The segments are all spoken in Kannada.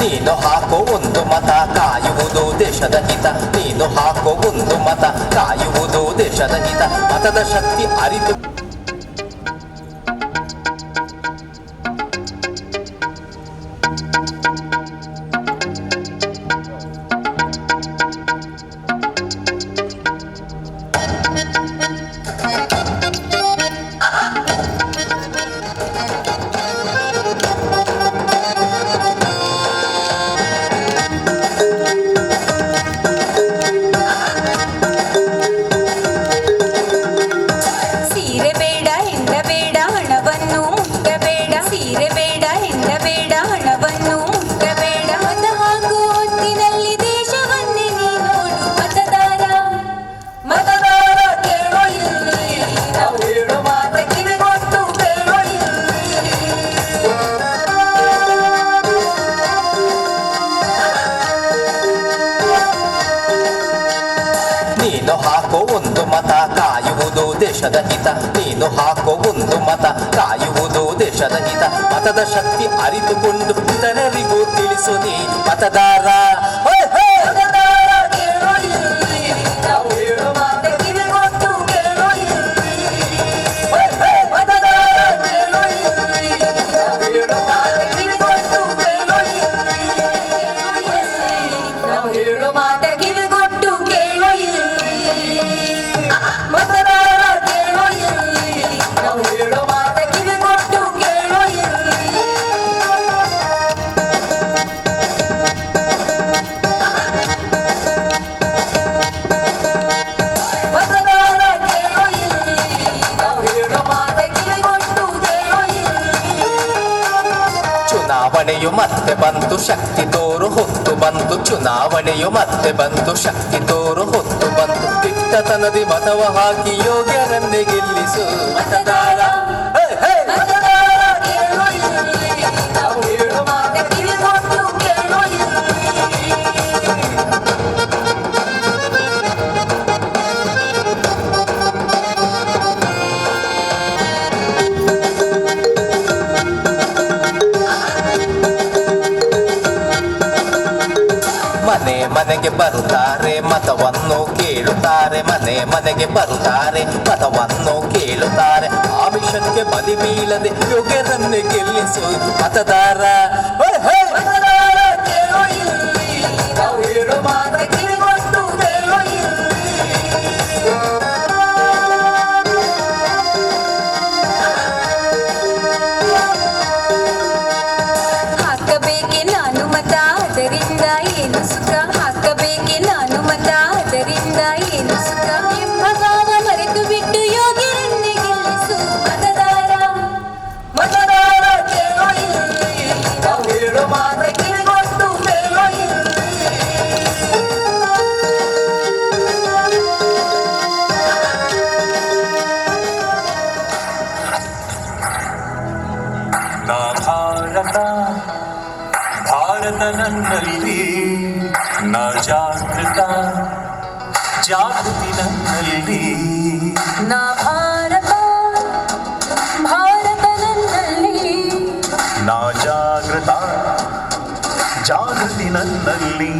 ನೀನು ಹಾಕೋ ಒಂದು ಮತ, ಕಾಯುವುದು ದೇಶದ ಹಿತ. ನೀನು ಹಾಕೋ ಒಂದು ಮತ, ಕಾಯುವುದು ದೇಶದ ಹಿತ. ಮತದ ಶಕ್ತಿ ಅರಿತು ಕಾಯುವುದು ದೇಶದ ಹಿತ, ನೀನು ಹಾಕೋ ಒಂದು ಮತ. ಕಾಯುವುದು ದೇಶದ ಹಿತ, ಮತದ ಶಕ್ತಿ ಅರಿತುಕೊಂಡು ಇತರರಿಗೂ ತಿಳಿಸು ನೀ ಮತದಾರ. ಮತ್ತೆ ಬಂತು ಶಕ್ತಿ ತೋರು ಹೊತ್ತು ಬಂತು ಚುನಾವಣೆಯು ಮತ್ತೆ ಬಂತು ಶಕ್ತಿ ತೋರು ಹೊತ್ತು ಬಂತು. ದಿಟ್ಟತನದಿ ಮತವ ಹಾಕಿ ಯೋಗ್ಯರನ್ನೇ ಗೆಲ್ಲಿಸು. ಮತದಾರ ಮನೆಗೆ ಬರುತ್ತಾರೆ, ಮತವನ್ನು ಕೇಳುತ್ತಾರೆ, ಮನೆ ಮನೆಗೆ ಬರುತ್ತಾರೆ, ಮತವನ್ನು ಕೇಳುತ್ತಾರೆ. ಆಮಿಷಕ್ಕೆ ಬಲಿ ಬೀಳದೆ ಯೋಗ್ಯರನ್ನೇ ಗೆಲ್ಲಿಸು ಮತದಾರ. ನನ್ನಲ್ಲಿ ನಾ ಜಾಗೃತ ಜಾಗೃತಿ ನನ್ನಲ್ಲಿ ನಾ ಭಾರತ ಭಾರತ ನನ್ನಲ್ಲಿ ನಾ ಜಾಗೃತ ಜಾಗೃತಿ ನನ್ನಲ್ಲಿ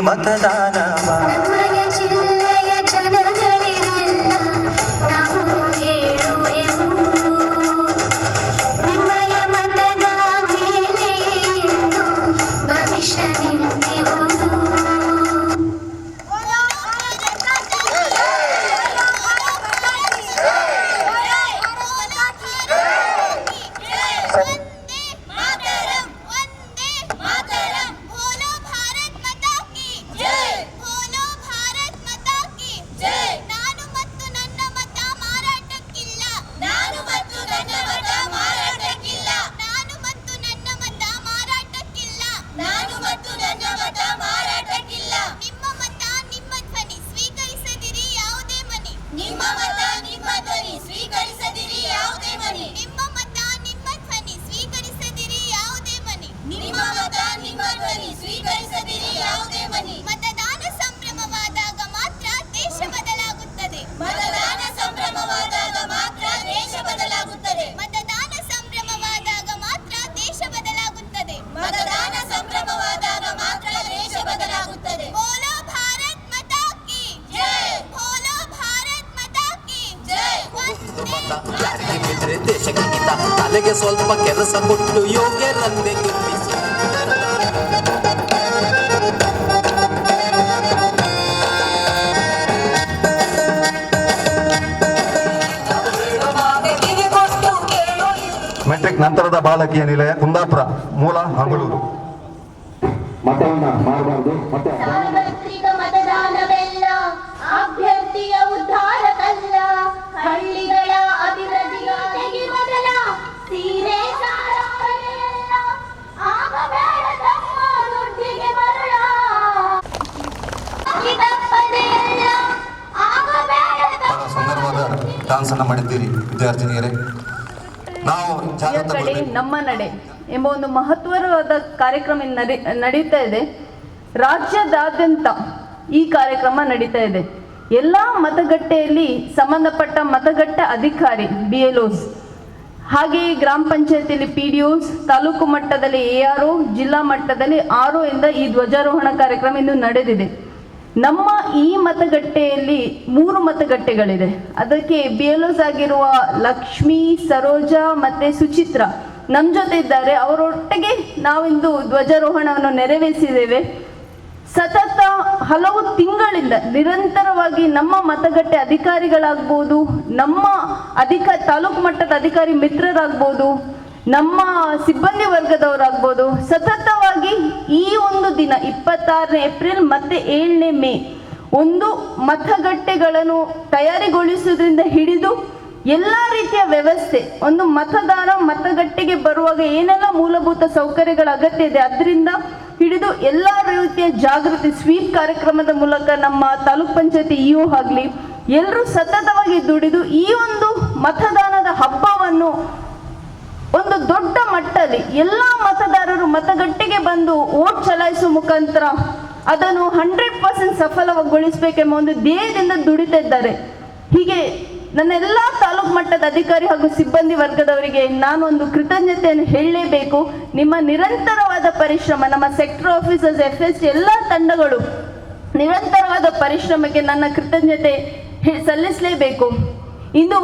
ಮತದಾನವ ನಿಮ್ಮ ಮತ, ನಿಮ್ಮ ಧ್ವನಿ ಸ್ವೀಕರಿಸದಿರಿ, ಯಾವುದೇ ಮನೆ ನಿಮ್ಮ ಮತ, ನಿಮ್ಮ ಧ್ವನಿ ಸ್ವೀಕರಿಸದಿರಿ, ಯಾವುದೇ ಮನೆ ನಿಮ್ಮ ಮತ, ನಿಮ್ಮ ಧ್ವನಿ ಸ್ವೀಕರಿಸದಿರಿ, ಯಾವುದೇ ಮನೆ ಸ್ವಲ್ಪ ಕೆಲಸ ಕೊಟ್ಟು ಯೋಗ್ಯರನ್ನೇ ಗೆಲ್ಲಿಸಿ ಮೆಟ್ರಿಕ್ ನಂತರದ ಬಾಲಕಿಯ ನಿಲಯ ಕುಂದಾಪುರ ಮೂಲ ಮಂಗಳೂರು. ಮತವನ್ನ ಮಾಡಬಾರದು. ಮತ್ತೆ ವಿದ್ಯಾರ್ಥಿನಿಯರೇ ನಾವು ಕಡೆ ನಮ್ಮ ನಡೆ ಎಂಬ ಒಂದು ಮಹತ್ವವಾದ ಕಾರ್ಯಕ್ರಮ ನಡೀತಾ ಇದೆ. ರಾಜ್ಯದಾದ್ಯಂತ ಈ ಕಾರ್ಯಕ್ರಮ ನಡೀತಾ ಇದೆ. ಎಲ್ಲ ಮತಗಟ್ಟೆಯಲ್ಲಿ ಸಂಬಂಧಪಟ್ಟ ಮತಗಟ್ಟೆ ಅಧಿಕಾರಿ ಬಿ ಎಲ್ ಓಸ್ ಹಾಗೆಯೇ ಗ್ರಾಮ ಪಂಚಾಯತಿಯಲ್ಲಿ ಪಿ ಡಿ ಓಸ್ ತಾಲೂಕು ಮಟ್ಟದಲ್ಲಿ ಎ ಆರ್ ಜಿಲ್ಲಾ ಮಟ್ಟದಲ್ಲಿ ಆರ್ ಇಂದ ಈ ಧ್ವಜಾರೋಹಣ ಕಾರ್ಯಕ್ರಮ ಇಂದು ನಡೆದಿದೆ. ನಮ್ಮ ಈ ಮತಗಟ್ಟೆಯಲ್ಲಿ ಮೂರು ಮತಗಟ್ಟೆಗಳಿದೆ. ಅದಕ್ಕೆ ಬಿ ಎಲ್ ಓಸ್ ಆಗಿರುವ ಲಕ್ಷ್ಮಿ, ಸರೋಜಾ ಮತ್ತೆ ಸುಚಿತ್ರ. ನಮ್ಮ ಜೊತೆ ಇದ್ದಾರೆ. ಅವರೊಟ್ಟಿಗೆ ನಾವಿಂದು ಧ್ವಜಾರೋಹಣವನ್ನು ನೆರವೇರಿಸಿದ್ದೇವೆ. ಸತತ ಹಲವು ತಿಂಗಳಿಂದ ನಿರಂತರವಾಗಿ ನಮ್ಮ ಮತಗಟ್ಟೆ ಅಧಿಕಾರಿಗಳಾಗ್ಬೋದು, ನಮ್ಮ ಅಧಿಕ ತಾಲೂಕು ಮಟ್ಟದ ಅಧಿಕಾರಿ ಮಿತ್ರರಾಗ್ಬೋದು ನಮ್ಮ ಸಿಬ್ಬಂದಿ ವರ್ಗದವರಾಗ್ಬೋದು, ಸತತವಾಗಿ ಈ ಒಂದು ದಿನ ಇಪ್ಪತ್ತಾರನೇ ಏಪ್ರಿಲ್ ಮತ್ತೆ ಏಳನೇ ಮೇ ಒಂದು ಮತಗಟ್ಟೆಗಳನ್ನು ತಯಾರಿಗೊಳಿಸುವುದರಿಂದ ಹಿಡಿದು ಎಲ್ಲ ರೀತಿಯ ವ್ಯವಸ್ಥೆ, ಒಂದು ಮತದಾರ ಮತಗಟ್ಟೆಗೆ ಬರುವಾಗ ಏನೆಲ್ಲ ಮೂಲಭೂತ ಸೌಕರ್ಯಗಳ ಅಗತ್ಯ ಇದೆ, ಅದರಿಂದ ಹಿಡಿದು ಎಲ್ಲ ರೀತಿಯ ಜಾಗೃತಿ, ಸ್ವೀಪ್ ಕಾರ್ಯಕ್ರಮದ ಮೂಲಕ ನಮ್ಮ ತಾಲೂಕ್ ಪಂಚಾಯತಿ ಇಒ ಆಗಲಿ ಎಲ್ಲರೂ ಸತತವಾಗಿ ದುಡಿದು ಈ ಒಂದು ಮತದಾನದ ಹಬ್ಬವನ್ನು ಒಂದು ದೊಡ್ಡ ಮಟ್ಟದಲ್ಲಿ ಎಲ್ಲ ಮತದಾರರು ಮತಗಟ್ಟೆಗೆ ಬಂದು ವೋಟ್ ಚಲಾಯಿಸುವ ಮುಖಾಂತರ ಅದನ್ನು ಹಂಡ್ರೆಡ್ ಪರ್ಸೆಂಟ್ ಸಫಲಗೊಳಿಸಬೇಕೆಂಬ ಒಂದು ಧ್ಯೇಯದಿಂದ ದುಡಿತಿದ್ದಾರೆ ಹೀಗೆ ನನ್ನ ಎಲ್ಲ ತಾಲೂಕು ಮಟ್ಟದ ಅಧಿಕಾರಿ ಹಾಗೂ ಸಿಬ್ಬಂದಿ ವರ್ಗದವರಿಗೆ ನಾನು ಒಂದು ಕೃತಜ್ಞತೆಯನ್ನು ಹೇಳಲೇಬೇಕು. ನಿಮ್ಮ ನಿರಂತರವಾದ ಪರಿಶ್ರಮ, ನಮ್ಮ ಸೆಕ್ಟರ್ ಆಫೀಸರ್ಸ್ ಎಫ್ ಎಸ್ ಎಲ್ಲ ತಂಡಗಳು ನಿರಂತರವಾದ ಪರಿಶ್ರಮಕ್ಕೆ ನನ್ನ ಕೃತಜ್ಞತೆ ಸಲ್ಲಿಸಲೇಬೇಕು. ಇನ್ನು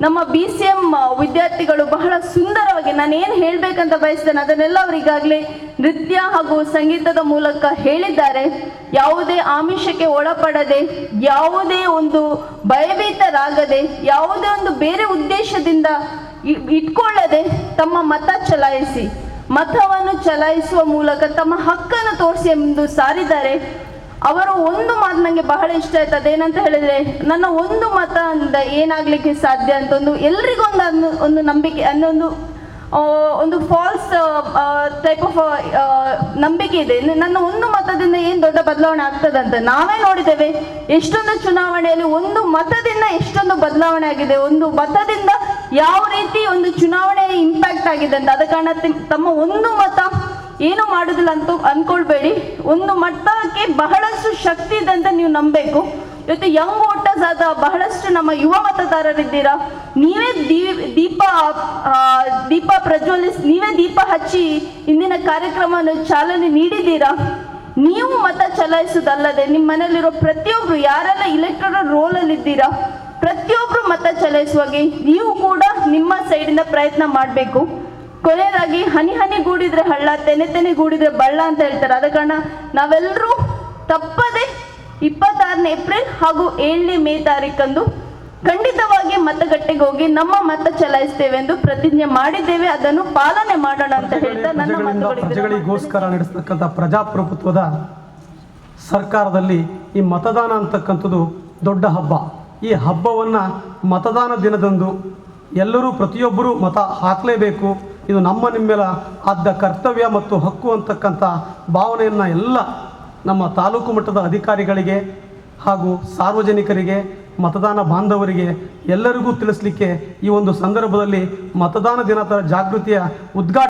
ನಮ್ಮ ಬಿ ಸಿ ಎಂ ವಿದ್ಯಾರ್ಥಿಗಳು ಬಹಳ ಸುಂದರವಾಗಿ ನಾನು ಏನು ಹೇಳಬೇಕಂತ ಬಯಸ್ತೇನೆ, ಅದನ್ನೆಲ್ಲ ಅವರು ಈಗಾಗಲೇ ನೃತ್ಯ ಹಾಗೂ ಸಂಗೀತದ ಮೂಲಕ ಹೇಳಿದ್ದಾರೆ. ಯಾವುದೇ ಆಮಿಷಕ್ಕೆ ಒಳಪಡದೆ, ಯಾವುದೇ ಒಂದು ಭಯಭೀತರಾಗದೆ, ಯಾವುದೇ ಒಂದು ಬೇರೆ ಉದ್ದೇಶದಿಂದ ಇಟ್ಕೊಳ್ಳದೆ ತಮ್ಮ ಮತ ಚಲಾಯಿಸಿ, ಮತವನ್ನು ಚಲಾಯಿಸುವ ಮೂಲಕ ತಮ್ಮ ಹಕ್ಕನ್ನು ತೋರಿಸಿ ಎಂದು ಸಾರಿದ್ದಾರೆ. ಅವರು ಒಂದು ಮಾತು ನನಗೆ ಬಹಳ ಇಷ್ಟ ಆಯ್ತು. ಅದೇನಂತ ಹೇಳಿದ್ರೆ, ನನ್ನ ಒಂದು ಮತ ಏನಾಗ್ಲಿಕ್ಕೆ ಸಾಧ್ಯ ಅಂತ ಒಂದು ಎಲ್ರಿಗೊಂದು ಒಂದು ನಂಬಿಕೆ, ಅನ್ನೊಂದು ಒಂದು ಫಾಲ್ಸ್ ಟೈಪ್ ಆಫ್ ನಂಬಿಕೆ ಇದೆ. ನನ್ನ ಒಂದು ಮತದಿಂದ ಏನು ದೊಡ್ಡ ಬದಲಾವಣೆ ಆಗ್ತದಂತ ನಾವೇ ನೋಡಿದ್ದೇವೆ. ಎಷ್ಟೊಂದು ಚುನಾವಣೆಯಲ್ಲಿ ಒಂದು ಮತದಿಂದ ಎಷ್ಟೊಂದು ಬದಲಾವಣೆ ಆಗಿದೆ. ಒಂದು ಮತದಿಂದ ಯಾವ ರೀತಿ ಒಂದು ಚುನಾವಣೆ ಇಂಪ್ಯಾಕ್ಟ್ ಆಗಿದೆ ಅಂತ. ಅದ ಕಾರಣ ತಮ್ಮ ಒಂದು ಮತ ಏನು ಮಾಡುದಿಲ್ಲ ಅಂತ ಅನ್ಕೊಳ್ಬೇಡಿ. ಒಂದು ಮತಕ್ಕೆ ಬಹಳಷ್ಟು ಶಕ್ತಿ ಇದೆ ಅಂತ ನೀವು ನಂಬಬೇಕು ಇವತ್ತು ಯಂಗ್ ವೋಟರ್ಸ್ ಆದ ಬಹಳಷ್ಟು ನಮ್ಮ ಯುವ ಮತದಾರರಿದ್ದೀರಾ? ನೀವೇ ದೀಪ ದೀಪ ಪ್ರಜ್ವಲಿಸ್ ನೀವೇ ದೀಪ ಹಚ್ಚಿ ಇಂದಿನ ಕಾರ್ಯಕ್ರಮವನ್ನು ಚಾಲನೆ ನೀಡಿದ್ದೀರಾ? ನೀವು ಮತ ಚಲಾಯಿಸುವುದಲ್ಲದೆ ನಿಮ್ಮ ಮನೆಯಲ್ಲಿರೋ ಪ್ರತಿಯೊಬ್ರು ಯಾರೆಲ್ಲ ಇಲೆಕ್ಟ್ರಲ್ ಇದ್ದೀರಾ ಪ್ರತಿಯೊಬ್ರು ಮತ ಚಲಾಯಿಸುವಾಗೆ ನೀವು ಕೂಡ ನಿಮ್ಮ ಸೈಡಿಂದ ಪ್ರಯತ್ನ ಮಾಡಬೇಕು. ಕೊನೆಯದಾಗಿ ಹನಿ ಹನಿ ಗೂಡಿದ್ರೆ ಹಳ್ಳ, ತೆನೆ ತೆನೆ ಗೂಡಿದ್ರೆ ಬಳ್ಳ ಅಂತ ಹೇಳ್ತಾರೆ. ಆದ ಕಾರಣ ನಾವೆಲ್ಲರೂ ತಪ್ಪದೆ ಇಪ್ಪತ್ತಾರನೇ ಏಪ್ರಿಲ್ ಹಾಗೂ ಏಳನೇ ಮೇ ತಾರೀಕಂದು ಖಂಡಿತವಾಗಿ ಮತಗಟ್ಟೆಗೆ ಹೋಗಿ ನಮ್ಮ ಮತ ಚಲಾಯಿಸ್ತೇವೆ ಎಂದು ಪ್ರತಿಜ್ಞೆ ಮಾಡಿದ್ದೇವೆ. ಅದನ್ನು ಪಾಲನೆ ಮಾಡೋಣ ಅಂತ ಹೇಳ್ತಾ ನನ್ನ ಪ್ರಜೆಗಳಿಗೋಸ್ಕರ ನಡೆಸ್ತಕ್ಕಂಥ ಪ್ರಜಾಪ್ರಭುತ್ವದ ಸರ್ಕಾರದಲ್ಲಿ ಈ ಮತದಾನ ಅಂತಕ್ಕಂಥದ್ದು ದೊಡ್ಡ ಹಬ್ಬ. ಈ ಹಬ್ಬವನ್ನು ಮತದಾನ ದಿನದಂದು ಎಲ್ಲರೂ ಪ್ರತಿಯೊಬ್ಬರೂ ಮತ ಹಾಕಲೇಬೇಕು. ಇದು ನಮ್ಮ ನಿಮ್ಮೆಲ್ಲ ಆದ ಕರ್ತವ್ಯ ಮತ್ತು ಹಕ್ಕು ಅಂತಕ್ಕಂಥ ಭಾವನೆಯನ್ನು ಎಲ್ಲ ನಮ್ಮ ತಾಲೂಕು ಮಟ್ಟದ ಅಧಿಕಾರಿಗಳಿಗೆ ಹಾಗೂ ಸಾರ್ವಜನಿಕರಿಗೆ, ಮತದಾನ ಬಾಂಧವರಿಗೆ ಎಲ್ಲರಿಗೂ ತಿಳಿಸ್ಲಿಕ್ಕೆ ಈ ಒಂದು ಸಂದರ್ಭದಲ್ಲಿ ಮತದಾನ ದಿನದ ಜಾಗೃತಿಯ ಉದ್ಘಾಟನೆ